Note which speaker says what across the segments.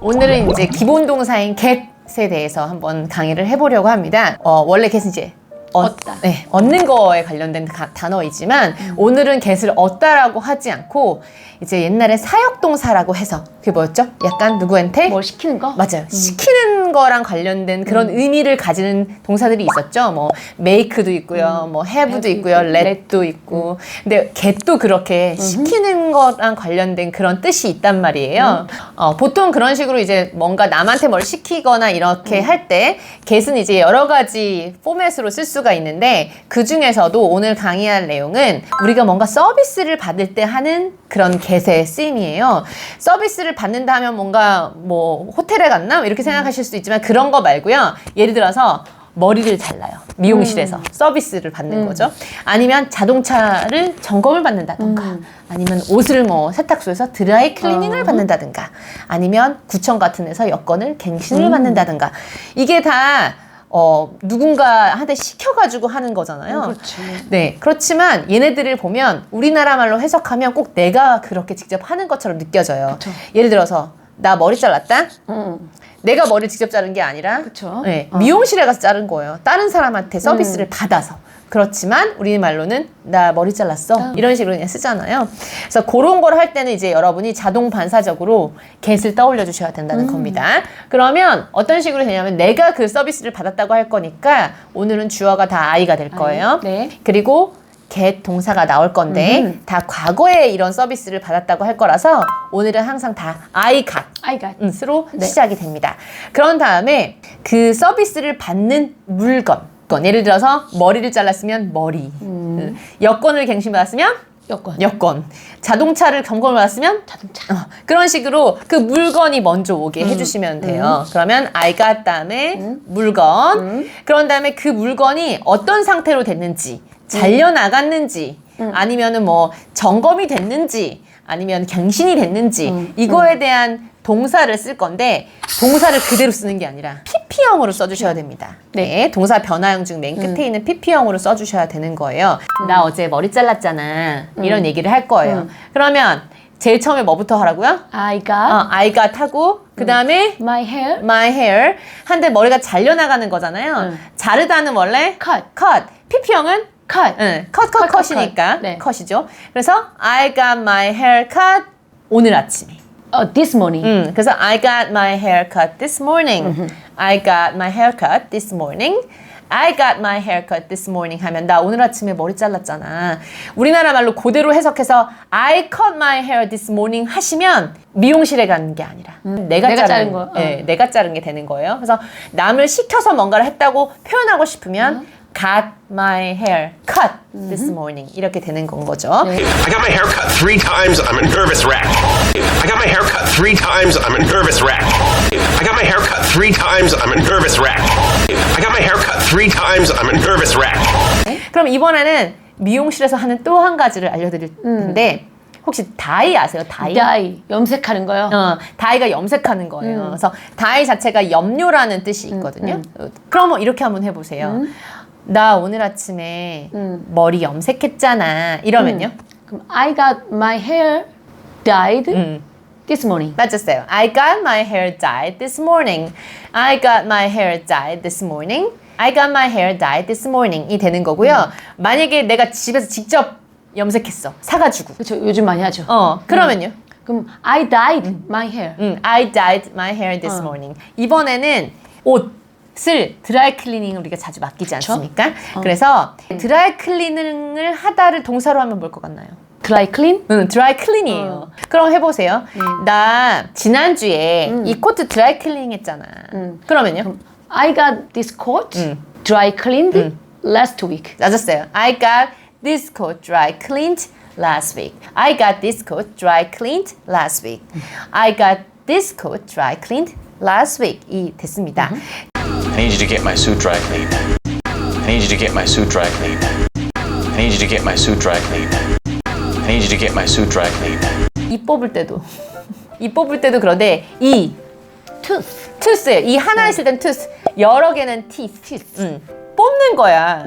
Speaker 1: 오늘은 이제 기본 동사인 get에 대해서 한번 강의를 해보려고 합니다. 어, 원래 get은 이제 얻,
Speaker 2: 얻다.
Speaker 1: 네, 얻는 거에 관련된 가- 단어이지만 오늘은 get을 얻다라고 하지 않고 이제 옛날에 사역동사라고 해서 그게 뭐였죠? 약간 누구한테
Speaker 2: 뭘 시키는 거?
Speaker 1: 맞아요. 시키는 거랑 관련된 그런 의미를 가지는 동사들이 있었죠. 뭐 make도 있고요. 뭐 have도
Speaker 2: have
Speaker 1: 있고요.
Speaker 2: 있고,
Speaker 1: let도 있고. 근데 get도 그렇게 시키는 거랑 관련된 그런 뜻이 있단 말이에요. 어, 보통 그런 식으로 이제 뭔가 남한테 뭘 시키거나 이렇게 할 때 get은 이제 여러 가지 포맷으로 쓸 수가 있는데 그 중에서도 오늘 강의할 내용은 우리가 뭔가 서비스를 받을 때 하는 그런 get의 쓰임이에요. 서비스를 받는다 하면 뭔가 뭐 호텔에 갔나 이렇게 생각하실 수 있지만 그런 거 말고요. 예를 들어서 머리를 잘라요. 미용실에서 서비스를 받는 거죠. 아니면 자동차를 점검을 받는다던가 아니면 옷을 뭐 세탁소에서 드라이 클리닝을
Speaker 2: 어.
Speaker 1: 받는다든가 아니면 구청 같은 데서 여권을 갱신을 받는다든가 이게 다 어, 누군가한테 시켜가지고 하는 거잖아요.
Speaker 2: 그렇지.
Speaker 1: 네. 그렇지만 얘네들을 보면 우리나라 말로 해석하면 꼭 내가 그렇게 직접 하는 것처럼 느껴져요.
Speaker 2: 그쵸.
Speaker 1: 예를 들어서 나 머리 잘랐다?
Speaker 2: 응.
Speaker 1: 내가 머리를 직접 자른 게 아니라
Speaker 2: 그쵸.
Speaker 1: 네,
Speaker 2: 어. 음.
Speaker 1: 미용실에 가서 자른 거예요. 다른 사람한테 서비스를 받아서. 그렇지만 우리 말로는 나 머리 잘랐어.
Speaker 2: 어.
Speaker 1: 이런 식으로 그냥 쓰잖아요. 그래서 그런 걸 할 때는 이제 여러분이 자동 반사적으로 get을 떠올려 주셔야 된다는
Speaker 2: 음.
Speaker 1: 겁니다. 그러면 어떤 식으로 되냐면 내가 그 서비스를 받았다고 할 거니까 오늘은 주어가 다 I가 될 거예요.
Speaker 2: 네.
Speaker 1: 그리고 get 동사가 나올 건데
Speaker 2: 음.
Speaker 1: 다 과거에 이런 서비스를 받았다고 할 거라서 오늘은 항상 다 I got
Speaker 2: I got.
Speaker 1: 음, 으로
Speaker 2: 네.
Speaker 1: 시작이 됩니다. 그런 다음에 그 서비스를 받는 물건. 건. 예를 들어서 머리를 잘랐으면 머리, 음, 여권을 갱신받았으면
Speaker 2: 여권.
Speaker 1: 여권, 자동차를 점검을 받았으면
Speaker 2: 자동차.
Speaker 1: 어, 그런 식으로 그 물건이 먼저 오게
Speaker 2: 음.
Speaker 1: 해주시면 돼요. 그러면 I got 다음에 물건,
Speaker 2: 음.
Speaker 1: 그런 다음에 그 물건이 어떤 상태로 됐는지, 잘려 나갔는지,
Speaker 2: 음.
Speaker 1: 아니면은 뭐 점검이 됐는지, 아니면 갱신이 됐는지
Speaker 2: 음.
Speaker 1: 이거에 대한 동사를 쓸 건데 동사를 그대로 쓰는 게 아니라 PP형으로 써주셔야 됩니다. 네, 동사 변화형 중 맨 끝에 있는 PP형으로 써주셔야 되는 거예요. 나 어제 머리 잘랐잖아. 이런 얘기를 할 거예요.
Speaker 2: 음.
Speaker 1: 그러면 제일 처음에 뭐부터 하라고요?
Speaker 2: I got
Speaker 1: 어, I got 하고 그 다음에
Speaker 2: my hair
Speaker 1: my hair 한데 머리가 잘려 나가는 거잖아요.
Speaker 2: 음.
Speaker 1: 자르다는 원래
Speaker 2: cut.
Speaker 1: cut, PP형은
Speaker 2: cut.
Speaker 1: 응, 컷, 컷,
Speaker 2: 컷, 컷,
Speaker 1: 컷이니까
Speaker 2: 컷. 네.
Speaker 1: 컷이죠. 그래서 I got my hair cut 오늘 아침에.
Speaker 2: 어, this morning.
Speaker 1: 음, 그래서 I got my hair cut this morning. I got my hair cut this morning. I got my hair cut this morning 하면 나 오늘 아침에 머리 잘랐잖아. 우리나라 말로 그대로 해석해서 I cut my hair this morning 하시면 미용실에 가는 게 아니라 내가,
Speaker 2: 내가
Speaker 1: 자른
Speaker 2: 자른 거, 어.
Speaker 1: 예, 내가 자른 게 되는 거예요. 그래서 남을 시켜서 뭔가를 했다고 표현하고 싶으면 got my hair cut this morning 이렇게 되는 건 거죠.
Speaker 2: 네.
Speaker 3: I got my hair cut three times. I'm a nervous wreck. I got my hair cut three times. I'm a nervous wreck. I got my hair cut three times. I'm a nervous wreck. I got my hair cut three times. I'm a nervous wreck.
Speaker 1: 그럼 이번에는 미용실에서 하는 또 한 가지를 알려드릴 텐데 혹시 다이 아세요? 다이?
Speaker 2: dye. 염색하는 거요.
Speaker 1: 어, 다이가 염색하는 거예요. 그래서 다이 자체가 염료라는 뜻이 있거든요. 어, 그럼 뭐 이렇게 한번 해보세요. 나 오늘 아침에 머리 염색했잖아. 이러면요.
Speaker 2: 그럼 I got my hair dyed
Speaker 1: 음.
Speaker 2: this morning.
Speaker 1: 맞았어요. I got my hair dyed this morning. I got my hair dyed this morning. I got my hair dyed this morning. 이 되는 거고요. 만약에 내가 집에서 직접 염색했어. 사가지고.
Speaker 2: 그렇죠. 요즘 많이 하죠.
Speaker 1: 어, 그러면요.
Speaker 2: 그럼 I dyed my hair.
Speaker 1: 음, I dyed my hair this morning. 이번에는 옷을 드라이 클리닝을 우리가 자주 맡기지 않습니까? 그래서 드라이 클리닝을 하다를 동사로 하면 뭘 것 같나요?
Speaker 2: dry clean.
Speaker 1: 응, 드라이 클린이에요. 그럼 해보세요. 나 지난주에 이 코트 드라이 클리닝 했잖아. 그러면요?
Speaker 2: I got this coat dry cleaned last week.
Speaker 1: 맞았어요. I got this coat dry cleaned last week. I got this coat dry cleaned last week. I got this coat dry cleaned last week. 이 됐습니다.
Speaker 4: I need you to get my suit dry cleaned. I need you to get my suit dry cleaned. I need you to get my suit dry cleaned. I need you to get my suit dry cleaned.
Speaker 1: 이 뽑을 때도 이 뽑을 때도 그런데 이
Speaker 2: tooth.
Speaker 1: 투스예요. 이 하나 있을 땐 투스, 여러 개는 티스. 음, 뽑는 거야.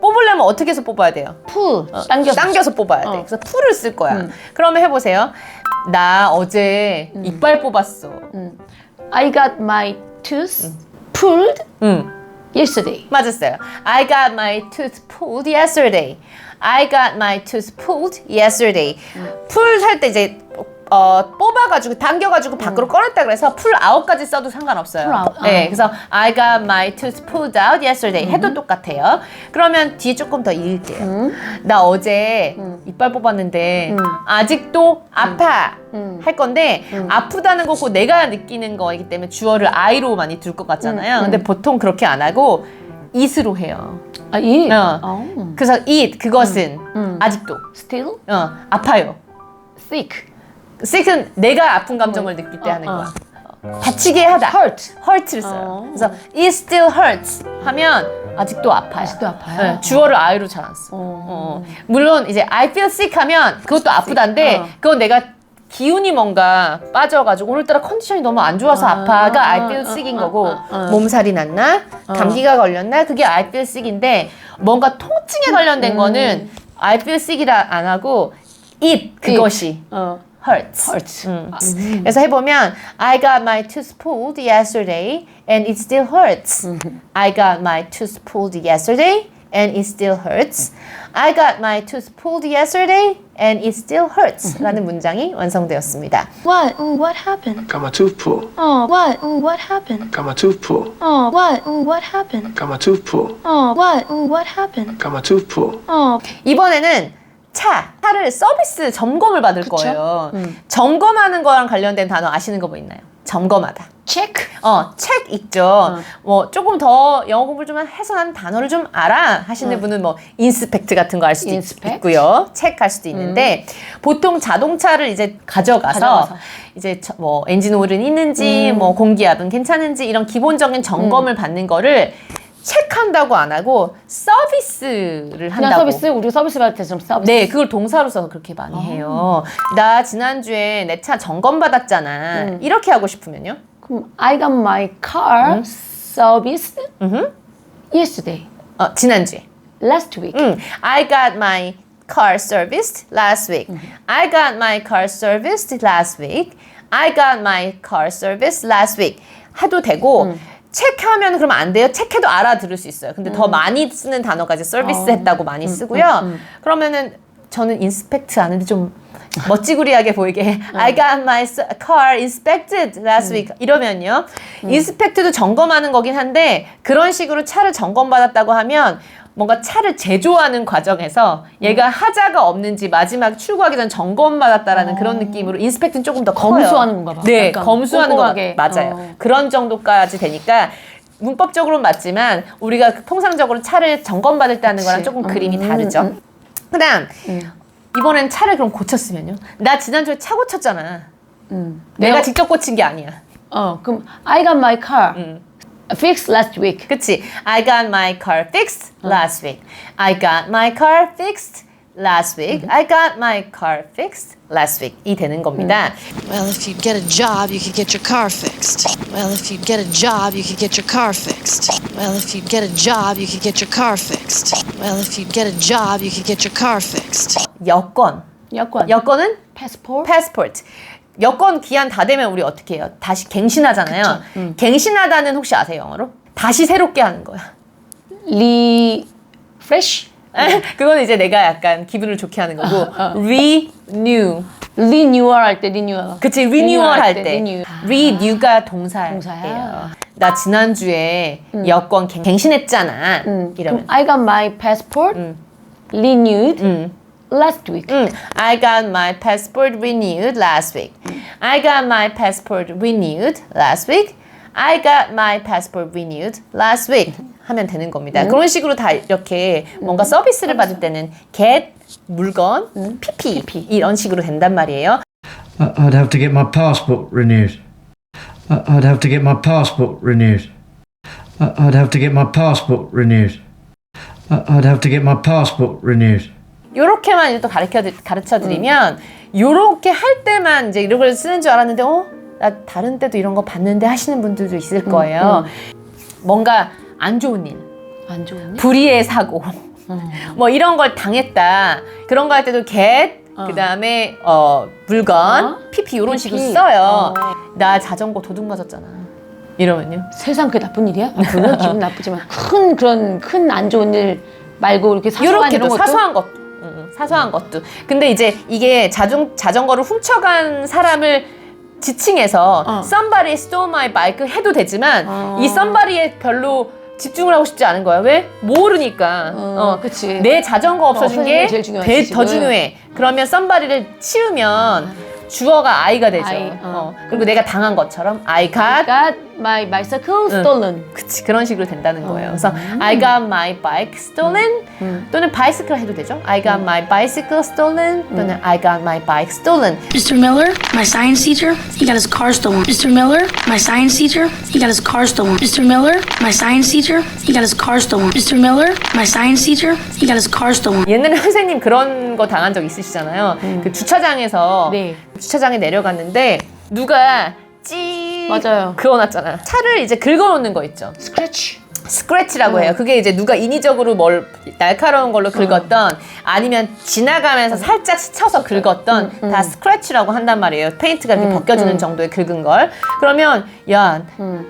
Speaker 1: 뽑으려면 어떻게 해서 뽑아야 돼요?
Speaker 2: pull 당겨서
Speaker 1: 당겨서 뽑아야 돼.
Speaker 2: 어.
Speaker 1: 그래서 풀을 쓸 거야. 그러면 해보세요. 나 어제 이빨 뽑았어.
Speaker 2: I got my tooth pulled
Speaker 1: 응,
Speaker 2: yesterday.
Speaker 1: 맞았어요. I got my tooth pulled yesterday. I got my tooth pulled yesterday. 풀할때 이제 어, 뽑아가지고 당겨가지고 밖으로 꺼냈다 그래서 풀 아웃까지 써도 상관없어요.
Speaker 2: Out,
Speaker 1: 네,
Speaker 2: 아.
Speaker 1: 그래서 I got my tooth pulled out yesterday 해도 똑같아요. 그러면 뒤에 조금 더 읽을게요. 나 어제 이빨 뽑았는데 아직도 아파 할 건데 아프다는 거고 내가 느끼는 거이기 때문에 주어를 I로 많이 둘 것 같잖아요. 근데 보통 그렇게 안 하고 it으로 해요.
Speaker 2: 아, 이.
Speaker 1: 어.
Speaker 2: 어.
Speaker 1: 그래서 it 그것은 아직도
Speaker 2: Still
Speaker 1: 어, 아파요.
Speaker 2: sick.
Speaker 1: sick은 내가 아픈 감정을 느낄 때 하는 거야. 어. 다치게 하다.
Speaker 2: hurt.
Speaker 1: hurt를 써요.
Speaker 2: 어.
Speaker 1: 그래서 it still hurts 하면 아직도 아파요.
Speaker 2: 아직도 아파요?
Speaker 1: 네, 주어를 I로 잘 안 써. 어. 물론 이제 I feel sick 하면 그것도 아프다인데
Speaker 2: 어.
Speaker 1: 그건 내가 기운이 뭔가 빠져가지고 오늘따라 컨디션이 너무 안 좋아서 아, 파가 I feel sick인 거고 몸살이 났나 감기가 걸렸나 그게 I feel sick인데 뭔가 통증에 관련된 거는 I feel sick이라 안 하고 it 그것이
Speaker 2: 어.
Speaker 1: hurts. 음. 그래서 해보면 I got my tooth pulled yesterday and it still hurts. I got my tooth pulled yesterday and it still hurts. I got my tooth pulled yesterday and it still hurts. 라는 문장이 완성되었습니다.
Speaker 5: What? Ooh, what happened?
Speaker 6: Got my tooth pulled.
Speaker 5: Oh, what? Ooh, what happened?
Speaker 6: Got my tooth pulled.
Speaker 5: Oh, what? Ooh, what happened?
Speaker 6: Got my tooth pulled.
Speaker 5: Oh, what? Ooh, what happened?
Speaker 6: Got my tooth pulled.
Speaker 5: Oh,
Speaker 1: 이번에는 차, 차를 서비스 점검을 받을 거예요. 점검하는 거랑 관련된 단어 아시는 거 뭐 있나요? 점검하다.
Speaker 2: check.
Speaker 1: 어, 책 있죠. 뭐 조금 더 영어 공부를 좀 해서 난 단어를 좀 알아 하시는 분은 뭐 인스펙트 같은 거 할 수도 있-
Speaker 2: 인스펙트?
Speaker 1: 있고요. 책할 수도 있는데 보통 자동차를 이제 가져가서,
Speaker 2: 가져가서.
Speaker 1: 이제 저- 뭐 엔진 오일은 있는지 뭐 공기압은 괜찮은지 이런 기본적인 점검을 받는 거를 체크한다고 안 하고 서비스를 한다고.
Speaker 2: 그냥 서비스 우리 서비스 받을 때좀 서비스.
Speaker 1: 네, 그걸 동사로 써서 그렇게 많이 해요. 나 지난주에 내 차 점검 받았잖아. 이렇게 하고 싶으면요.
Speaker 2: 그럼 I got my car serviced yesterday.
Speaker 1: 어, 지난주에.
Speaker 2: Last week.
Speaker 1: 음, I got my car serviced last week. I got my car serviced last week. I got my car serviced last week. 해도 되고 체크하면 그러면 안 돼요. 체크해도 알아들을 수 있어요. 근데 더 많이 쓰는 단어까지 서비스 했다고 많이 쓰고요. 그러면은 저는 인스펙트 하는데 좀 멋지구리하게 보이게 I got my car inspected last week 이러면요. 인스펙트도 점검하는 거긴 한데 그런 식으로 차를 점검받았다고 하면 뭔가 차를 제조하는 과정에서 얘가 하자가 없는지 마지막 출고하기 전 점검 받았다라는 그런 느낌으로 인스펙트는 조금 더 커요.
Speaker 2: 검수하는 건가 봐.
Speaker 1: 네,
Speaker 2: 약간
Speaker 1: 검수하는 거
Speaker 2: 꼼꼼하게.
Speaker 1: 맞아요.
Speaker 2: 어.
Speaker 1: 그런 정도까지 되니까 문법적으로는 맞지만 우리가 통상적으로 차를 점검 받을 때 하는 거랑 조금 그림이 다르죠. 그다음 이번엔 차를 그럼 고쳤으면요. 나 지난주에 차 고쳤잖아. 내가
Speaker 2: 내가-
Speaker 1: 직접 고친 게 아니야.
Speaker 2: 어, 그럼 I got my car fixed last week.
Speaker 1: 그치? I got my car fixed last week. I got my car fixed last week. I got my car fixed last week. 이 되는 겁니다.
Speaker 7: Well, if you get a job, you could get your car fixed. Well, if you get a job, you could get your car fixed. Well, if you get a job, you could get your car fixed. Well, if you get a job, you could get your car fixed.
Speaker 1: 여권.
Speaker 2: 여권.
Speaker 1: 여권은
Speaker 2: passport.
Speaker 1: passport. 여권 기한 다 되면 우리 어떻게 해요? 다시 갱신하잖아요. 갱신하다는 혹시 아세요, 영어로? 다시 새롭게 하는 거야.
Speaker 2: refresh.
Speaker 1: 그거는 이제 내가 약간 기분을 좋게 하는 거고 renew.
Speaker 2: renewal 할때 renewal.
Speaker 1: 그치 renewal 할때
Speaker 2: renew.
Speaker 1: renew가 동사예요.
Speaker 2: 동사야.
Speaker 1: 나 지난주에 여권 갱- 갱신했잖아.
Speaker 2: 그럼
Speaker 1: 이러면
Speaker 2: I got my passport renewed last week.
Speaker 1: 음, I got my passport renewed last week. I got my passport renewed last week. I got my passport renewed last week. 하면 되는 겁니다. 그런 식으로 다 이렇게 뭔가 서비스를 받을 때는 get 물건, pp 이런 식으로 된단 말이에요.
Speaker 8: I- I'd have to get my passport renewed. I- I'd have to get my passport renewed. I- I'd have to get my passport renewed. I- I'd have to get my passport renewed.
Speaker 1: 요렇게만 이제 또 가르쳐 가르쳐 드리면 요렇게 할 때만 이제 이런 걸 쓰는 줄 알았는데 어? 나 다른 때도 이런 거 봤는데 하시는 분들도 있을 거예요. 뭔가 안 좋은 일,
Speaker 2: 안 좋은 일?
Speaker 1: 불의의 사고, 뭐 이런 걸 당했다. 그런 거 할 때도 get 그다음에 어 물건,
Speaker 2: 어?
Speaker 1: pp 이런 식으로
Speaker 2: PP.
Speaker 1: 써요.
Speaker 2: 어.
Speaker 1: 나 자전거 도둑 맞았잖아. 이러면요.
Speaker 2: 세상 그게 나쁜 일이야? 아, 물론 기분 나쁘지만 큰 그런 큰 안 좋은 일 말고 이렇게 사소한 이런
Speaker 1: 이렇게도
Speaker 2: 것도
Speaker 1: 사소한 음, 사소한 것도 근데 이제 이게 자전, 자전거를 훔쳐간 사람을 지칭해서
Speaker 2: 어.
Speaker 1: somebody stole my bike 해도 되지만
Speaker 2: 어.
Speaker 1: 이 somebody에 별로 집중을 하고 싶지 않은 거야 왜 모르니까
Speaker 2: 어,
Speaker 1: 어,
Speaker 2: 그치.
Speaker 1: 내 자전거 없어진
Speaker 2: 없어진 게게
Speaker 1: 더. 중요해 그러면 somebody를 치우면 주어가 I가 되죠
Speaker 2: I, 어.
Speaker 1: 어. 그리고 내가 당한 것처럼 I got
Speaker 2: got my bicycle stolen.
Speaker 1: 그치 그런 식으로 된다는 거예요. 그래서 I got my bike stolen 또는 bicycle 해도 되죠. I got my bicycle stolen 또는 I got my bike stolen.
Speaker 9: Mr. Miller, my science teacher, he got his car stolen. Mr. Miller, my science teacher, he got his car stolen. Mr. Miller, my science teacher, he got his car stolen. Mr. Miller, my science teacher, he got his car stolen.
Speaker 1: 옛날에 선생님 그런 거 당한 적 있으시잖아요. 그 주차장에서
Speaker 2: 네.
Speaker 1: 주차장에 내려갔는데 누가 찌
Speaker 2: 맞아요.
Speaker 1: 그어놨잖아. 차를 이제 긁어놓는 거 있죠.
Speaker 2: 스크래치.
Speaker 1: 스크래치라고 해요. 그게 이제 누가 인위적으로 뭘 날카로운 걸로 긁었던 아니면 지나가면서 살짝 스쳐서 긁었던 다 스크래치라고 한단 말이에요. 페인트가 이렇게 벗겨지는 정도의 긁은 걸. 그러면 야,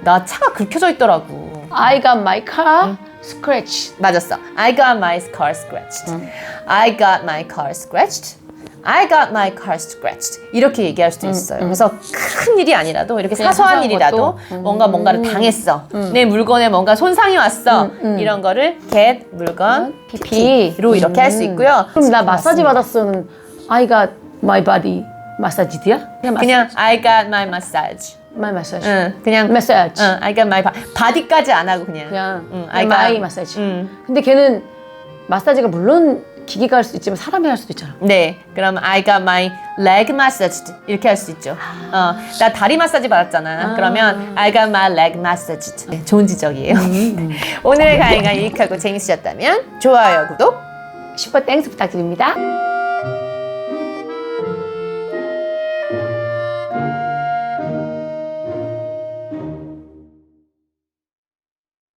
Speaker 1: 나 차가 긁혀져 있더라고.
Speaker 2: I got my car scratched.
Speaker 1: 맞았어. I got my car scratched. I got my car scratched. I got my car scratched. 이렇게 얘기할 수도 있어요. 그래서 큰 일이 아니라도 이렇게
Speaker 2: 그냥
Speaker 1: 사소한
Speaker 2: 사소한 일이라도?
Speaker 1: 뭔가 뭔가를 당했어. 내 물건에 뭔가 손상이 왔어. 이런 거를 get 물건
Speaker 2: PP.
Speaker 1: pp로 이렇게 할 수 있고요.
Speaker 2: 그럼 나 마사지 받았으면 I got my body 마사지드야? 그냥,
Speaker 1: 그냥 I got my massage.
Speaker 2: my massage.
Speaker 1: 응, 그냥
Speaker 2: massage.
Speaker 1: 응, I got my 바, 바디까지 안 하고 그냥.
Speaker 2: 그냥
Speaker 1: 응,
Speaker 2: 그냥 my 마사지.
Speaker 1: 응.
Speaker 2: 근데 걔는 마사지가 물론 기계가 할 수도 있지만 사람이 할 수도 있잖아.
Speaker 1: 네, 그럼 I got my leg massaged 이렇게 할 수 있죠. 어, 나 다리 마사지 받았잖아. 그러면 I got my leg massaged. 네, 좋은 지적이에요. 오늘의 강의가 유익하고 재밌으셨다면 좋아요, 구독.
Speaker 2: 슈퍼 땡스 부탁드립니다.